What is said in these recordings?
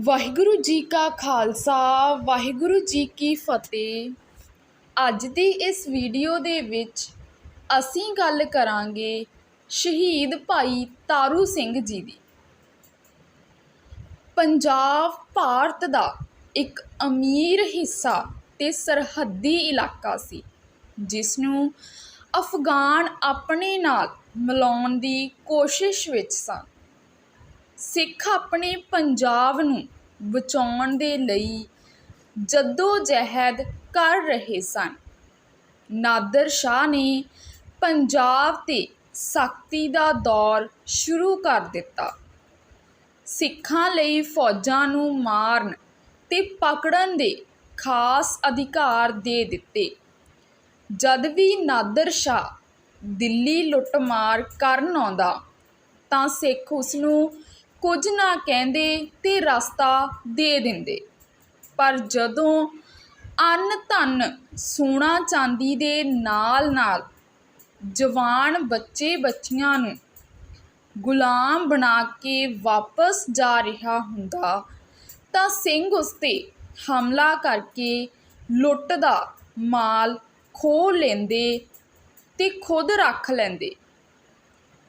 ਵਾਹਿਗੁਰੂ ਜੀ ਕਾ ਖਾਲਸਾ, ਵਾਹਿਗੁਰੂ ਜੀ ਕੀ ਫਤਿਹ। ਅੱਜ ਦੀ ਇਸ ਵੀਡੀਓ ਦੇ ਵਿੱਚ ਅਸੀਂ ਗੱਲ ਕਰਾਂਗੇ ਸ਼ਹੀਦ ਭਾਈ ਤਾਰੂ ਸਿੰਘ ਜੀ ਦੀ। ਪੰਜਾਬ, ਭਾਰਤ ਦਾ ਇੱਕ ਅਮੀਰ ਹਿੱਸਾ ਤੇ ਸਰਹੱਦੀ ਇਲਾਕਾ ਸੀ, ਜਿਸ ਨੂੰ ਅਫਗਾਨ ਆਪਣੇ ਨਾਲ ਮਿਲਾਉਣ ਦੀ ਕੋਸ਼ਿਸ਼ ਵਿੱਚ ਸਨ। ਸਿੱਖ ਆਪਣੇ ਪੰਜਾਬ ਨੂੰ ਬਚਾਉਣ ਦੇ ਲਈ ਜੱਦੋ-ਜਹਿਦ ਕਰ ਰਹੇ ਸਨ। ਨਾਦਰ ਸ਼ਾਹ ਨੇ ਪੰਜਾਬ 'ਤੇ ਸਖਤੀ ਦਾ ਦੌਰ ਸ਼ੁਰੂ ਕਰ ਦਿੱਤਾ। ਸਿੱਖਾਂ ਲਈ ਫੌਜਾਂ ਨੂੰ ਮਾਰਨ ਤੇ ਪਕੜਨ ਦੇ ਖਾਸ ਅਧਿਕਾਰ ਦੇ ਦਿੱਤੇ। ਜਦ ਵੀ ਨਾਦਰ ਸ਼ਾਹ ਦਿੱਲੀ ਲੁੱਟਮਾਰ ਕਰਨ ਆਉਂਦਾ, ਤਾਂ ਸਿੱਖ ਉਸ ਨੂੰ ਕੁਝ ਨਾ ਕਹਿੰਦੇ ਤੇ ਰਸਤਾ ਦੇ ਦਿੰਦੇ। ਪਰ ਜਦੋਂ ਅੰਨ ਧਨ ਸੋਨਾ ਚਾਂਦੀ ਦੇ ਨਾਲ ਨਾਲ ਜਵਾਨ ਬੱਚੇ ਬੱਚੀਆਂ ਨੂੰ ਗੁਲਾਮ ਬਣਾ ਕੇ ਵਾਪਸ ਜਾ ਰਿਹਾ ਹੁੰਦਾ, ਤਾਂ ਸਿੰਘ ਉਸ 'ਤੇ ਹਮਲਾ ਕਰਕੇ ਲੁੱਟ ਦਾ ਮਾਲ ਖੋਹ ਲੈਂਦੇ ਤੇ ਖੁਦ ਰੱਖ ਲੈਂਦੇ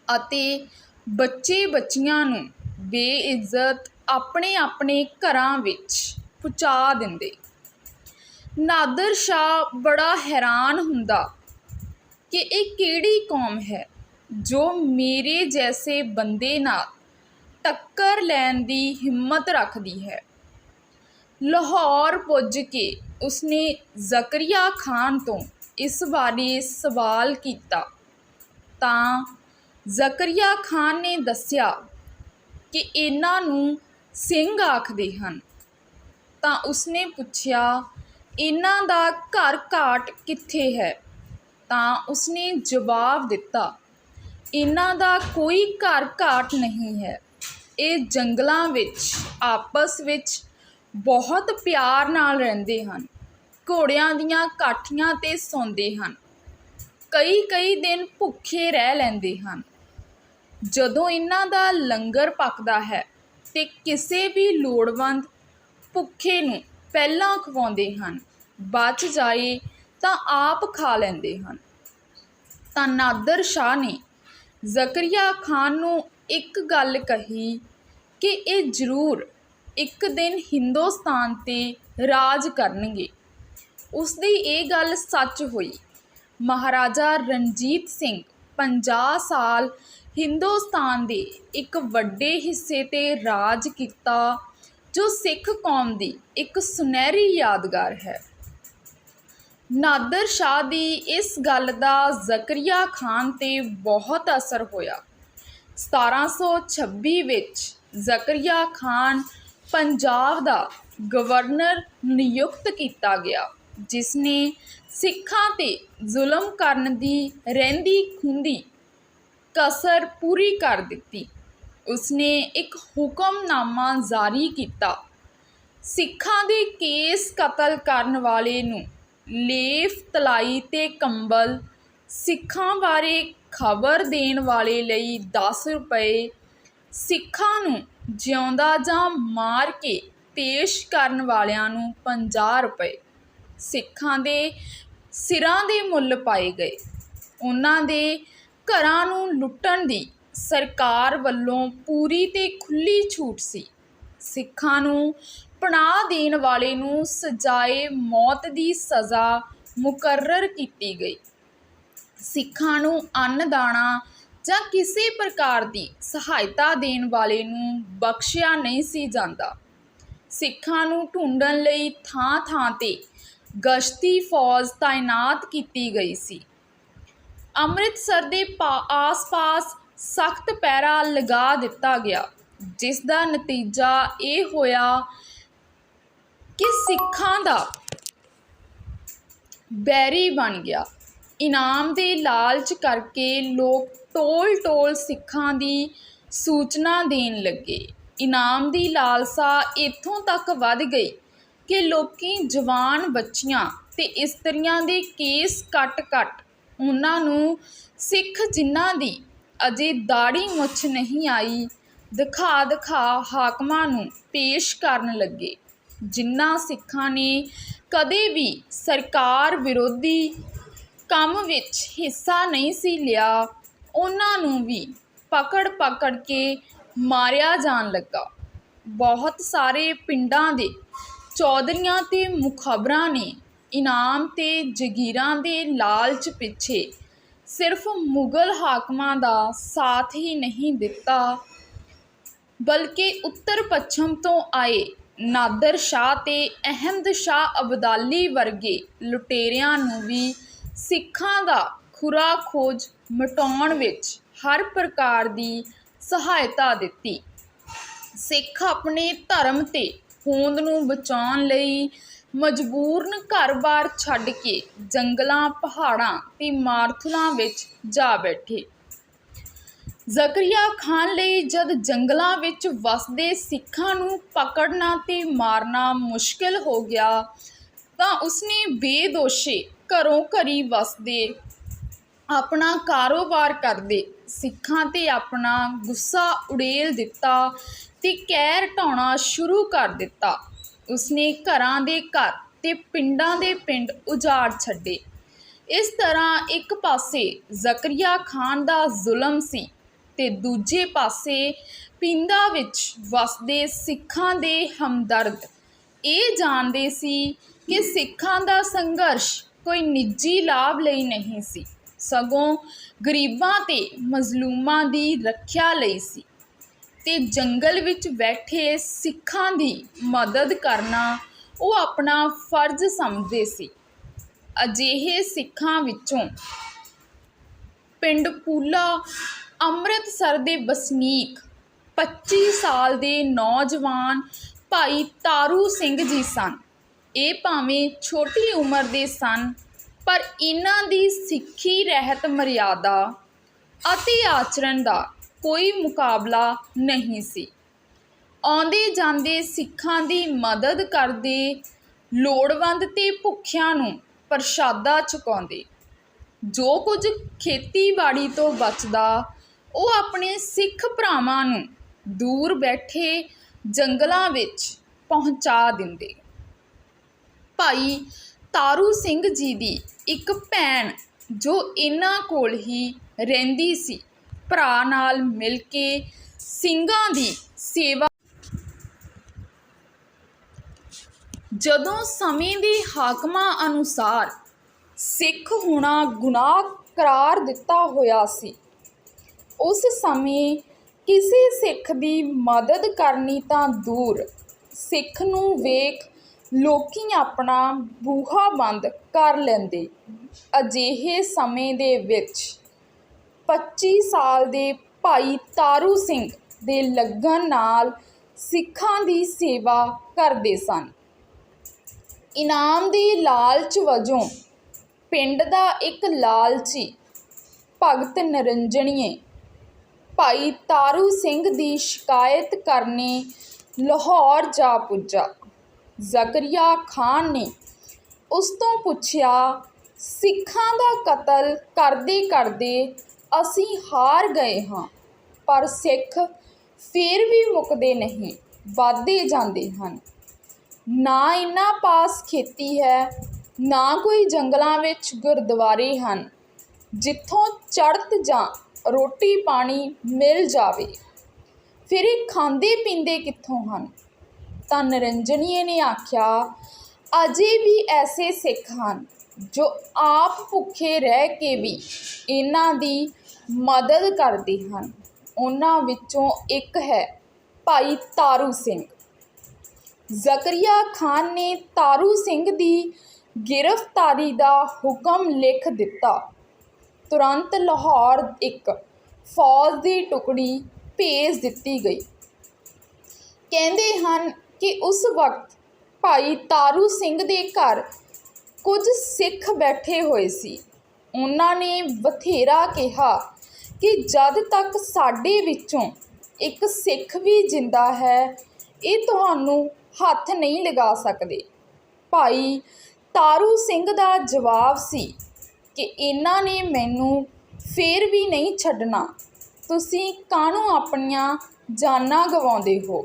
ਅਤੇ ਬੱਚੇ ਬੱਚੀਆਂ ਨੂੰ ਬੇਇੱਜ਼ਤ ਆਪਣੇ ਆਪਣੇ ਘਰਾਂ ਵਿੱਚ ਪਹੁੰਚਾ ਦਿੰਦੇ। ਨਾਦਰ ਸ਼ਾਹ ਬੜਾ ਹੈਰਾਨ ਹੁੰਦਾ ਕਿ ਇਹ ਕਿਹੜੀ ਕੌਮ ਹੈ ਜੋ ਮੇਰੇ ਜੈਸੇ ਬੰਦੇ ਨਾਲ ਟੱਕਰ ਲੈਣ ਦੀ ਹਿੰਮਤ ਰੱਖਦੀ ਹੈ। ਲਾਹੌਰ ਪੁੱਜ ਕੇ ਉਸਨੇ ਜ਼ਕਰੀਆ ਖਾਨ ਤੋਂ ਇਸ ਬਾਰੇ ਸਵਾਲ ਕੀਤਾ ਤਾਂ ਜ਼ਕਰੀਆ ਖਾਨ ਨੇ ਦੱਸਿਆ ਕਿ ਇਹਨਾਂ ਨੂੰ ਸਿੰਘ ਆਖਦੇ ਹਨ। ਤਾਂ ਉਸਨੇ ਪੁੱਛਿਆ, ਇਹਨਾਂ ਦਾ ਘਰ ਘਾਟ ਕਿੱਥੇ ਹੈ? ਤਾਂ ਉਸਨੇ ਜਵਾਬ ਦਿੱਤਾ, ਇਹਨਾਂ ਦਾ ਕੋਈ ਘਰ ਘਾਟ ਨਹੀਂ ਹੈ। ਇਹ ਜੰਗਲਾਂ ਵਿੱਚ, ਆਪਸ ਵਿੱਚ ਬਹੁਤ ਪਿਆਰ ਨਾਲ ਰਹਿੰਦੇ ਹਨ। ਘੋੜਿਆਂ ਦੀਆਂ ਕਾਠੀਆਂ 'ਤੇ ਸੌਂਦੇ ਹਨ। ਕਈ ਕਈ ਦਿਨ ਭੁੱਖੇ ਰਹਿ ਲੈਂਦੇ ਹਨ। ਜਦੋਂ ਇਹਨਾਂ ਦਾ ਲੰਗਰ ਪੱਕਦਾ ਹੈ ਤੇ ਕਿਸੇ ਵੀ ਲੋੜਵੰਦ ਭੁੱਖੇ ਨੂੰ ਪਹਿਲਾਂ ਖਵਾਉਂਦੇ ਹਨ, ਬਚ ਜਾਏ ਤਾਂ ਆਪ ਖਾ ਲੈਂਦੇ ਹਨ। ਤਾਂ ਨਾਦਰ ਸ਼ਾਹ ਨੇ ਜ਼ਕਰੀਆ ਖਾਨ ਨੂੰ ਇੱਕ ਗੱਲ ਕਹੀ ਕਿ ਇਹ ਜ਼ਰੂਰ ਇੱਕ ਦਿਨ ਹਿੰਦੁਸਤਾਨ ਤੇ ਰਾਜ ਕਰਨਗੇ। ਉਸ ਦੀ ਇਹ ਗੱਲ ਸੱਚ ਹੋਈ। ਮਹਾਰਾਜਾ ਰਣਜੀਤ ਸਿੰਘ 50 ਸਾਲ ਹਿੰਦੁਸਤਾਨ ਦੇ ਇੱਕ ਵੱਡੇ ਹਿੱਸੇ ਤੇ ਰਾਜ ਕੀਤਾ, ਜੋ ਸਿੱਖ ਕੌਮ ਦੀ ਇੱਕ ਸੁਨਹਿਰੀ ਯਾਦਗਾਰ ਹੈ। ਨਾਦਰ ਸ਼ਾਹ ਦੀ ਇਸ ਗੱਲ ਦਾ ਜ਼ਕਰੀਆ ਖਾਨ ਤੇ ਬਹੁਤ ਅਸਰ ਹੋਇਆ। 1726 ਵਿੱਚ ਜ਼ਕਰੀਆ ਖਾਨ ਪੰਜਾਬ ਦਾ ਗਵਰਨਰ ਨਿਯੁਕਤ ਕੀਤਾ ਗਿਆ, ਜਿਸ ਨੇ ਸਿੱਖਾਂ ਤੇ ਜ਼ੁਲਮ ਕਰਨ ਦੀ ਰਹਿੰਦੀ ਖੁੰਦੀ ਕਸਰ ਪੂਰੀ ਕਰ ਦਿੱਤੀ। ਉਸਨੇ ਇੱਕ ਹੁਕਮਨਾਮਾ ਜਾਰੀ ਕੀਤਾ। ਸਿੱਖਾਂ ਦੇ ਕੇਸ ਕਤਲ ਕਰਨ ਵਾਲੇ ਨੂੰ ਲੇਫ ਤਲਾਈ ਤੇ ਕੰਬਲ, ਸਿੱਖਾਂ ਬਾਰੇ ਖਬਰ ਦੇਣ ਵਾਲੇ ਲਈ 10 ਰੁਪਏ, ਸਿੱਖਾਂ ਨੂੰ ਜਿਉਂਦਾ ਜਾਂ ਮਾਰ ਕੇ ਪੇਸ਼ ਕਰਨ ਵਾਲਿਆਂ ਨੂੰ 50 ਰੁਪਏ। ਸਿੱਖਾਂ ਦੇ ਸਿਰਾਂ ਦੇ ਮੁੱਲ ਪਾਏ ਗਏ। ਉਹਨਾਂ ਦੇ ਘਰਾਂ ਨੂੰ ਲੁੱਟਣ ਦੀ ਸਰਕਾਰ ਵੱਲੋਂ ਪੂਰੀ ਤੇ ਖੁੱਲੀ ਛੂਟ ਸੀ। ਸਿੱਖਾਂ ਨੂੰ ਪਨਾਹ ਦੇਣ ਵਾਲੇ ਨੂੰ ਸਜ਼ਾਏ ਮੌਤ ਦੀ ਸਜ਼ਾ ਮੁਕਰਰ ਕੀਤੀ ਗਈ। ਸਿੱਖਾਂ ਨੂੰ ਅੰਨ ਦਾਣਾ ਜਾਂ ਕਿਸੇ ਪ੍ਰਕਾਰ ਦੀ ਸਹਾਇਤਾ ਦੇਣ ਵਾਲੇ ਨੂੰ ਬਖਸ਼ਿਆ ਨਹੀਂ ਸੀ ਜਾਂਦਾ। ਸਿੱਖਾਂ ਨੂੰ ਢੂੰਡਣ ਲਈ ਥਾਂ-ਥਾਂ ਤੇ ਗਸ਼ਤੀ ਫੌਜ ਤਾਇਨਾਤ ਕੀਤੀ ਗਈ ਸੀ। ਅੰਮ੍ਰਿਤਸਰ ਦੇ ਆਸ-ਪਾਸ ਸਖਤ ਪਹਿਰਾ ਲਗਾ ਦਿੱਤਾ ਗਿਆ, ਜਿਸ ਦਾ ਨਤੀਜਾ ਇਹ ਹੋਇਆ ਕਿ ਸਿੱਖਾਂ ਦਾ ਬੈਰੀ ਬਣ ਗਿਆ। ਇਨਾਮ ਦੇ ਲਾਲਚ ਕਰਕੇ ਲੋਕ ਟੋਲ-ਟੋਲ ਸਿੱਖਾਂ ਦੀ ਸੂਚਨਾ ਦੇਣ ਲੱਗੇ। ਇਨਾਮ ਦੀ ਲਾਲਸਾ ਇੱਥੋਂ ਤੱਕ ਵੱਧ ਗਈ ਕਿ ਲੋਕੀ ਜਵਾਨ ਬੱਚੀਆਂ ਤੇ ਇਸਤਰੀਆਂ ਦੇ ਕੇਸ ਕੱਟ-ਕੱਟ ਉਹਨਾਂ ਨੂੰ ਸਿੱਖ ਜਿਨ੍ਹਾਂ ਦੀ ਅਜੇ ਦਾੜੀ ਮੁੱਛ ਨਹੀਂ ਆਈ, ਦਿਖਾ ਦਿਖਾ ਹਾਕਮਾਂ ਨੂੰ ਪੇਸ਼ ਕਰਨ ਲੱਗੇ। ਜਿਨ੍ਹਾਂ ਸਿੱਖਾਂ ਨੇ ਕਦੇ ਵੀ ਸਰਕਾਰ ਵਿਰੋਧੀ ਕੰਮ ਵਿੱਚ ਹਿੱਸਾ ਨਹੀਂ ਸੀ ਲਿਆ, ਉਹਨਾਂ ਨੂੰ ਵੀ ਪਕੜ ਪਕੜ ਕੇ ਮਾਰਿਆ ਜਾਣ ਲੱਗਾ। ਬਹੁਤ ਸਾਰੇ ਪਿੰਡਾਂ ਦੇ ਚੌਧਰੀਆਂ ਤੇ ਮੁਖਬਰਾਂ ਨੇ ਇਨਾਮ ਤੇ ਜਗੀਰਾਂ ਦੇ ਲਾਲਚ ਪਿੱਛੇ ਸਿਰਫ ਮੁਗਲ ਹਾਕਮਾਂ ਦਾ ਸਾਥ ਹੀ ਨਹੀਂ ਦਿੱਤਾ, ਬਲਕਿ ਉੱਤਰ ਪੱਛਮ ਤੋਂ ਆਏ ਨਾਦਰ ਸ਼ਾਹ ਤੇ ਅਹਿਮਦ ਸ਼ਾਹ ਅਬਦਾਲੀ ਵਰਗੇ ਲੁਟੇਰਿਆਂ ਨੂੰ ਵੀ ਸਿੱਖਾਂ ਦਾ ਖੁਰਾ ਖੋਜ ਮਿਟਾਉਣ ਵਿੱਚ ਹਰ ਪ੍ਰਕਾਰ ਦੀ ਸਹਾਇਤਾ ਦਿੱਤੀ। ਸਿੱਖ ਆਪਣੇ ਧਰਮ ਤੇ ਹੋਂਦ ਨੂੰ ਬਚਾਉਣ ਲਈ ਮਜਬੂਰਨ ਘਰ-ਬਾਰ ਛੱਡ ਕੇ ਜੰਗਲਾਂ, ਪਹਾੜਾਂ ਤੇ ਮਾਰਥਲਾਂ ਵਿੱਚ ਜਾ ਬੈਠੇ। ਜ਼ਕਰੀਆ ਖਾਨ ਲਈ ਜਦ ਜੰਗਲਾਂ ਵਿੱਚ ਵਸਦੇ ਸਿੱਖਾਂ ਨੂੰ ਪਕੜਨਾ ਤੇ ਮਾਰਨਾ ਮੁਸ਼ਕਿਲ ਹੋ ਗਿਆ, ਤਾਂ ਉਸਨੇ ਬੇਦੋਸ਼ੇ ਘਰੋਂ ਘਰੀ ਵਸਦੇ, ਆਪਣਾ ਕਾਰੋਬਾਰ ਕਰਦੇ। ਸਿੱਖਾਂ ਤੇ ਆਪਣਾ ਗੁੱਸਾ ਉੜੇਲ ਦਿੱਤਾ ਤੇ ਕਹਿਰ ਢਾਉਣਾ ਸ਼ੁਰੂ ਕਰ ਦਿੱਤਾ। ਉਸਨੇ ਘਰਾਂ ਦੇ ਘਰ ਤੇ ਪਿੰਡਾਂ ਦੇ ਪਿੰਡ ਉਜਾੜ ਛੱਡੇ। ਇਸ ਤਰ੍ਹਾਂ ਇੱਕ ਪਾਸੇ ਜ਼ਕਰੀਆ ਖਾਨ ਦਾ ਜ਼ੁਲਮ ਸੀ ਤੇ ਦੂਜੇ ਪਾਸੇ ਪਿੰਡਾਂ ਵਿੱਚ ਵਸਦੇ ਸਿੱਖਾਂ ਦੇ ਹਮਦਰਦ। ਇਹ ਜਾਣਦੇ ਸੀ ਕਿ ਸਿੱਖਾਂ ਦਾ ਸੰਘਰਸ਼ ਕੋਈ ਨਿੱਜੀ ਲਾਭ ਲਈ ਨਹੀਂ ਸੀ, ਸਗੋਂ ਗਰੀਬਾਂ ਤੇ ਮਜ਼ਲੂਮਾਂ ਦੀ ਰੱਖਿਆ ਲਈ ਸੀ। ਤੇ ਜੰਗਲ ਵਿੱਚ ਬੈਠੇ ਸਿੱਖਾਂ ਦੀ ਮਦਦ ਕਰਨਾ ਉਹ ਆਪਣਾ ਫਰਜ਼ ਸਮਝਦੇ ਸੀ। ਅਜਿਹੇ ਸਿੱਖਾਂ ਵਿੱਚੋਂ ਪਿੰਡ ਪੂਲਾ, ਅੰਮ੍ਰਿਤਸਰ ਦੇ ਵਸਨੀਕ 25 ਸਾਲ ਦੇ ਨੌਜਵਾਨ ਭਾਈ ਤਾਰੂ ਸਿੰਘ ਜੀ ਸਨ। ਇਹ ਭਾਵੇਂ ਛੋਟੀ ਉਮਰ ਦੇ ਸਨ, ਪਰ ਇਹਨਾਂ ਦੀ ਸਿੱਖੀ ਰਹਿਤ ਮਰਿਆਦਾ ਅਤੇ ਆਚਰਣ ਦਾ ਕੋਈ ਮੁਕਾਬਲਾ ਨਹੀਂ ਸੀ। ਆਉਂਦੇ ਜਾਂਦੇ ਸਿੱਖਾਂ ਦੀ ਮਦਦ ਕਰਦੇ ਲੋੜਵੰਦ ਤੇ ਭੁੱਖਿਆਂ ਨੂੰ ਪ੍ਰਸ਼ਾਦਾ ਚੁਕਾਉਂਦੇ। ਜੋ ਕੁਝ ਖੇਤੀਬਾੜੀ ਤੋਂ ਬਚਦਾ, ਉਹ ਆਪਣੇ ਸਿੱਖ ਭਰਾਵਾਂ ਨੂੰ ਦੂਰ ਬੈਠੇ ਜੰਗਲਾਂ ਵਿੱਚ ਪਹੁੰਚਾ ਦਿੰਦੇ। ਭਾਈ ਤਾਰੂ ਸਿੰਘ ਜੀ ਦੀ ਇੱਕ ਭੈਣ ਜੋ ਇਹਨਾਂ ਕੋਲ ਹੀ ਰਹਿੰਦੀ ਸੀ ਭਰਾ ਨਾਲ ਮਿਲ ਕੇ ਸਿੰਘਾਂ ਦੀ ਸੇਵਾ ਜਦੋਂ ਸਮੇਂ ਦੇ ਹਾਕਮਾਂ ਅਨੁਸਾਰ ਸਿੱਖ ਹੋਣਾ ਗੁਨਾਹ ਕਰਾਰ ਦਿੱਤਾ ਹੋਇਆ ਸੀ, ਉਸ ਸਮੇਂ ਕਿਸੇ ਸਿੱਖ ਦੀ ਮਦਦ ਕਰਨੀ ਤਾਂ ਦੂਰ, ਸਿੱਖ ਨੂੰ ਵੇਖ ਲੋਕੀ ਆਪਣਾ ਬੂਹਾ ਬੰਦ ਕਰ ਲੈਂਦੇ। ਅਜਿਹੇ ਸਮੇਂ ਦੇ ਵਿੱਚ 25 ਸਾਲ ਦੇ ਭਾਈ ਤਾਰੂ ਸਿੰਘ ਦੇ ਲੱਗਣ ਨਾਲ ਸਿੱਖਾਂ ਦੀ ਸੇਵਾ ਕਰਦੇ ਸਨ। ਇਨਾਮ ਦੀ ਲਾਲਚ ਵਜੋਂ ਪਿੰਡ ਦਾ ਇੱਕ ਲਾਲਚੀ ਭਗਤ ਨਰਿੰਜਣੀਏ ਭਾਈ ਤਾਰੂ ਸਿੰਘ ਦੀ ਸ਼ਿਕਾਇਤ ਕਰਨੇ ਲਾਹੌਰ ਜਾ ਪੁੱਜਾ। ਜ਼ਕਰੀਆ ਖਾਨ ਨੇ ਉਸ ਤੋਂ ਪੁੱਛਿਆ, ਸਿੱਖਾਂ ਦਾ ਕਤਲ ਕਰਦੇ ਕਰਦੇ ਅਸੀਂ ਹਾਰ ਗਏ ਹਾਂ, ਪਰ ਸਿੱਖ ਫਿਰ ਵੀ ਮੁੱਕਦੇ ਨਹੀਂ, ਵੱਧਦੇ ਜਾਂਦੇ ਹਨ। ਨਾ ਇਹਨਾਂ ਪਾਸ ਖੇਤੀ ਹੈ, ਨਾ ਕੋਈ ਜੰਗਲਾਂ ਵਿੱਚ ਗੁਰਦੁਆਰੇ ਹਨ। ਜਿੱਥੋਂ ਚੜ੍ਹਤ ਜਾਂ ਰੋਟੀ ਪਾਣੀ ਮਿਲ ਜਾਵੇ, ਫਿਰ ਇਹ ਖਾਂਦੇ ਪੀਂਦੇ ਕਿੱਥੋਂ ਹਨ? ਤਾਂ ਨਿਰੰਜਨੀਏ ਨੇ ਆਖਿਆ, ਅਜੇ ਵੀ ਐਸੇ ਸਿੱਖ ਹਨ, ਜੋ ਆਪ ਭੁੱਖੇ ਰਹਿ ਕੇ ਵੀ ਇਹਨਾਂ ਦੀ ਮਦਦ ਕਰਦੇ ਹਨ। ਉਹਨਾਂ ਵਿੱਚੋਂ ਇੱਕ ਹੈ ਭਾਈ ਤਾਰੂ ਸਿੰਘ। ਜ਼ਕਰੀਆ ਖਾਨ ਨੇ ਤਾਰੂ ਸਿੰਘ ਦੀ ਗ੍ਰਿਫਤਾਰੀ ਦਾ ਹੁਕਮ ਲਿਖ ਦਿੱਤਾ। ਤੁਰੰਤ ਲਾਹੌਰ ਇੱਕ ਫੌਜ ਦੀ ਟੁਕੜੀ ਭੇਜ ਦਿੱਤੀ ਗਈ। ਕਹਿੰਦੇ ਹਨ ਕਿ ਉਸ ਵਕਤ ਭਾਈ ਤਾਰੂ ਸਿੰਘ ਦੇ ਘਰ ਕੁਝ ਸਿੱਖ ਬੈਠੇ ਹੋਏ ਸੀ। ਉਹਨਾਂ ਨੇ ਬਥੇਰਾ ਕਿਹਾ ਕਿ ਜਦ ਤੱਕ ਸਾਡੇ ਵਿੱਚੋਂ ਇੱਕ ਸਿੱਖ ਵੀ ਜਿੰਦਾ ਹੈ, ਇਹ ਤੁਹਾਨੂੰ ਹੱਥ ਨਹੀਂ ਲਗਾ ਸਕਦੇ। ਭਾਈ ਤਾਰੂ ਸਿੰਘ ਦਾ ਜਵਾਬ ਸੀ ਕਿ ਇਹਨਾਂ ਨੇ ਮੈਨੂੰ ਫੇਰ ਵੀ ਨਹੀਂ ਛੱਡਣਾ। ਤੁਸੀਂ ਕਾਹਨੂੰ ਆਪਣੀਆਂ ਜਾਨਾਂ ਗਵਾਉਂਦੇ ਹੋ?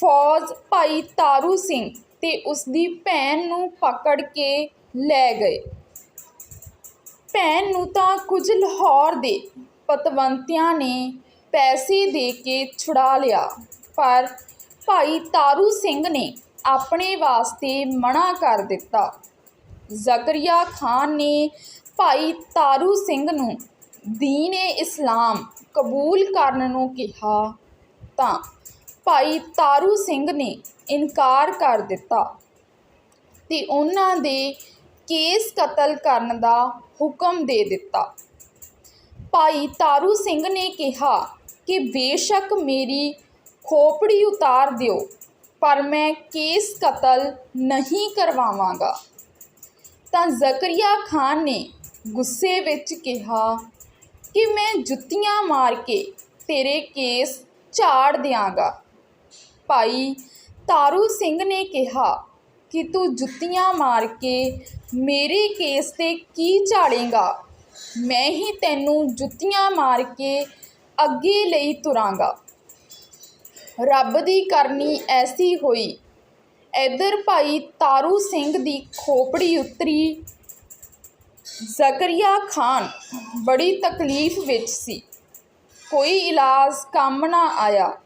ਫੌਜ ਭਾਈ ਤਾਰੂ ਸਿੰਘ ਤੇ ਉਸ ਦੀ ਭੈਣ ਨੂੰ ਪਕੜ ਕੇ ਲੈ ਗਏ। ਭੈਣ ਨੂੰ ਤਾਂ ਕੁਝ ਲਾਹੌਰ ਦੇ ਪਤਵੰਤਿਆਂ ਨੇ ਪੈਸੇ ਦੇ ਕੇ ਛੁਡਾ ਲਿਆ। ਪਰ ਭਾਈ ਤਾਰੂ ਸਿੰਘ ਨੇ ਆਪਣੇ ਵਾਸਤੇ ਮਨਾ ਕਰ ਦਿੱਤਾ। ਜ਼ਕਰੀਆ ਖਾਨ ਨੇ ਭਾਈ ਤਾਰੂ ਸਿੰਘ ਨੂੰ ਦੀਨ ਇਸਲਾਮ ਕਬੂਲ ਕਰਨ ਨੂੰ ਕਿਹਾ ਤਾਂ ਭਾਈ ਤਾਰੂ ਸਿੰਘ ਨੇ ਇਨਕਾਰ ਕਰ ਦਿੱਤਾ ਤੇ ਉਹਨਾਂ ਦੇ ਕੇਸ ਕਤਲ ਕਰਨ ਦਾ ਹੁਕਮ ਦੇ ਦਿੱਤਾ। ਭਾਈ ਤਾਰੂ ਸਿੰਘ ਨੇ ਕਿਹਾ ਕਿ ਬੇਸ਼ੱਕ ਮੇਰੀ ਖੋਪੜੀ ਉਤਾਰ ਦਿਓ, ਪਰ ਮੈਂ ਕੇਸ ਕਤਲ ਨਹੀਂ ਕਰਵਾਵਾਂਗਾ। ਤਾਂ ਜ਼ਕਰੀਆ ਖਾਨ ਨੇ ਗੁੱਸੇ ਵਿੱਚ ਕਿਹਾ ਕਿ ਮੈਂ ਜੁੱਤੀਆਂ ਮਾਰ ਕੇ ਤੇਰੇ ਕੇਸ ਝਾੜ ਦਿਆਂਗਾ। ਭਾਈ ਤਾਰੂ ਸਿੰਘ ਨੇ ਕਿਹਾ ਕਿ ਤੂੰ ਜੁੱਤੀਆਂ ਮਾਰ ਕੇ ਮੇਰੇ ਕੇਸ ਤੇ ਕੀ ਝਾੜੇਗਾ? ਮੈਂ ਹੀ ਤੈਨੂੰ ਜੁੱਤੀਆਂ ਮਾਰ ਕੇ ਅੱਗੇ ਲਈ ਤੁਰਾਂਗਾ। ਰੱਬ ਦੀ ਕਰਨੀ ਐਸੀ ਹੋਈ। ਇੱਧਰ ਭਾਈ ਤਾਰੂ ਸਿੰਘ ਦੀ ਖੋਪੜੀ ਉਤਰੀ। ਜ਼ਕਰੀਆ ਖਾਨ ਬੜੀ ਤਕਲੀਫ ਵਿੱਚ ਸੀ। ਕੋਈ ਇਲਾਜ ਕੰਮ ਨਾ ਆਇਆ।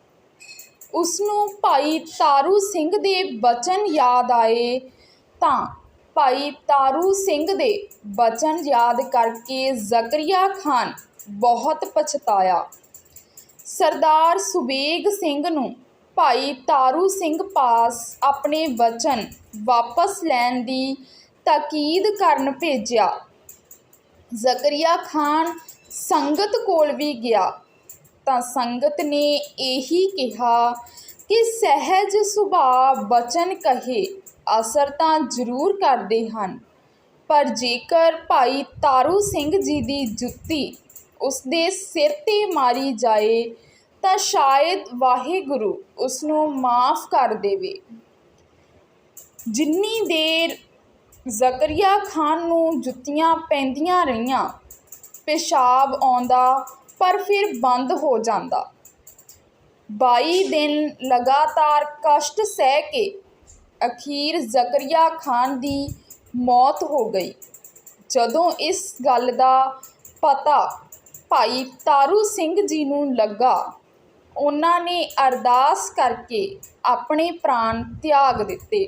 ਉਸ ਨੂੰ ਭਾਈ ਤਾਰੂ ਸਿੰਘ ਦੇ ਬਚਨ ਯਾਦ ਆਏ ਤਾਂ ਭਾਈ ਤਾਰੂ ਸਿੰਘ ਦੇ ਬਚਨ ਯਾਦ ਕਰਕੇ ਜ਼ਕਰੀਆ ਖਾਨ ਬਹੁਤ ਪਛਤਾਇਆ। ਸਰਦਾਰ ਸੁਬੇਗ ਸਿੰਘ ਨੂੰ ਭਾਈ ਤਾਰੂ ਸਿੰਘ ਪਾਸ ਆਪਣੇ ਵਚਨ ਵਾਪਸ ਲੈਣ ਦੀ ਤਾਕੀਦ ਕਰਨ ਭੇਜਿਆ। ਜ਼ਕਰੀਆ ਖਾਨ ਸੰਗਤ ਕੋਲ ਵੀ ਗਿਆ। ਤਾਂ ਸੰਗਤ ਨੇ ਇਹੀ ਕਿਹਾ ਕਿ ਸਹਿਜ ਸੁਭਾਅ ਬਚਨ ਕਹੇ, ਅਸਰ ਤਾਂ ਜ਼ਰੂਰ ਕਰਦੇ ਹਨ। ਪਰ ਜੇਕਰ ਭਾਈ ਤਾਰੂ ਸਿੰਘ ਜੀ ਦੀ ਜੁੱਤੀ ਉਸ ਦੇ ਸਿਰ ਤੇ ਮਾਰੀ ਜਾਏ, ਤਾਂ ਸ਼ਾਇਦ ਵਾਹਿਗੁਰੂ ਉਸ ਨੂੰ ਮਾਫ ਕਰ ਦੇਵੇ। ਜਿੰਨੀ ਦੇਰ ਜ਼ਕਰੀਆ ਖਾਨ ਨੂੰ ਜੁੱਤੀਆਂ ਪੈਂਦੀਆਂ ਰਹੀਆਂ, ਪਿਸ਼ਾਬ ਆਉਂਦਾ ਪਰ ਫਿਰ ਬੰਦ ਹੋ ਜਾਂਦਾ। 22 ਦਿਨ ਲਗਾਤਾਰ ਕਸ਼ਟ ਸਹਿ ਕੇ ਅਖੀਰ ਜ਼ਕਰੀਆ ਖਾਨ ਦੀ ਮੌਤ ਹੋ ਗਈ। ਜਦੋਂ ਇਸ ਗੱਲ ਦਾ ਪਤਾ ਭਾਈ ਤਾਰੂ ਸਿੰਘ ਜੀ ਨੂੰ ਲੱਗਾ, ਉਹਨਾਂ ਨੇ ਅਰਦਾਸ ਕਰਕੇ ਆਪਣੇ ਪ੍ਰਾਣ ਤਿਆਗ ਦਿੱਤੇ।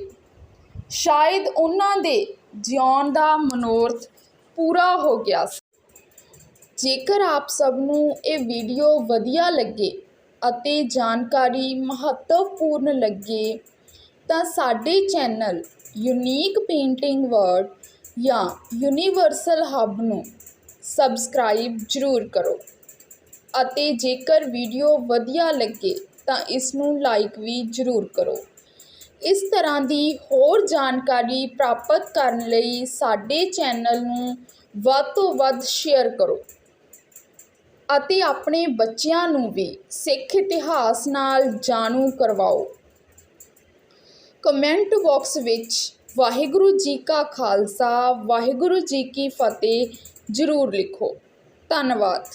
ਸ਼ਾਇਦ ਉਹਨਾਂ ਦੇ ਜਿਉਣ ਦਾ ਮਨੋਰਥ ਪੂਰਾ ਹੋ ਗਿਆ ਸੀ। ਜੇਕਰ ਆਪ ਸਭ ਨੂੰ ਇਹ ਵੀਡੀਓ ਵਧੀਆ ਲੱਗੇ ਅਤੇ ਜਾਣਕਾਰੀ ਮਹੱਤਵਪੂਰਨ ਲੱਗੇ, ਤਾਂ ਸਾਡੇ ਚੈਨਲ ਯੂਨੀਕ ਪੇਂਟਿੰਗ ਵਰਡ ਜਾਂ ਯੂਨੀਵਰਸਲ ਹੱਬ ਨੂੰ ਸਬਸਕ੍ਰਾਈਬ ਜ਼ਰੂਰ ਕਰੋ ਅਤੇ ਜੇਕਰ ਵੀਡੀਓ ਵਧੀਆ ਲੱਗੇ, ਤਾਂ ਇਸ ਨੂੰ ਲਾਈਕ ਵੀ ਜ਼ਰੂਰ ਕਰੋ। ਇਸ ਤਰ੍ਹਾਂ ਦੀ ਹੋਰ ਜਾਣਕਾਰੀ ਪ੍ਰਾਪਤ ਕਰਨ ਲਈ ਸਾਡੇ ਚੈਨਲ ਨੂੰ ਵੱਧ ਤੋਂ ਵੱਧ ਸ਼ੇਅਰ ਕਰੋ। ਅਤੇ ਆਪਣੇ ਬੱਚਿਆਂ ਨੂੰ ਵੀ ਸਿੱਖ ਇਤਿਹਾਸ ਨਾਲ ਜਾਣੂ ਕਰਵਾਓ। ਕਮੈਂਟ ਬਾਕਸ ਵਿੱਚ ਵਾਹਿਗੁਰੂ ਜੀ ਕਾ ਖਾਲਸਾ, ਵਾਹਿਗੁਰੂ ਜੀ ਕੀ ਫਤਿਹ ਜ਼ਰੂਰ ਲਿਖੋ। ਧੰਨਵਾਦ।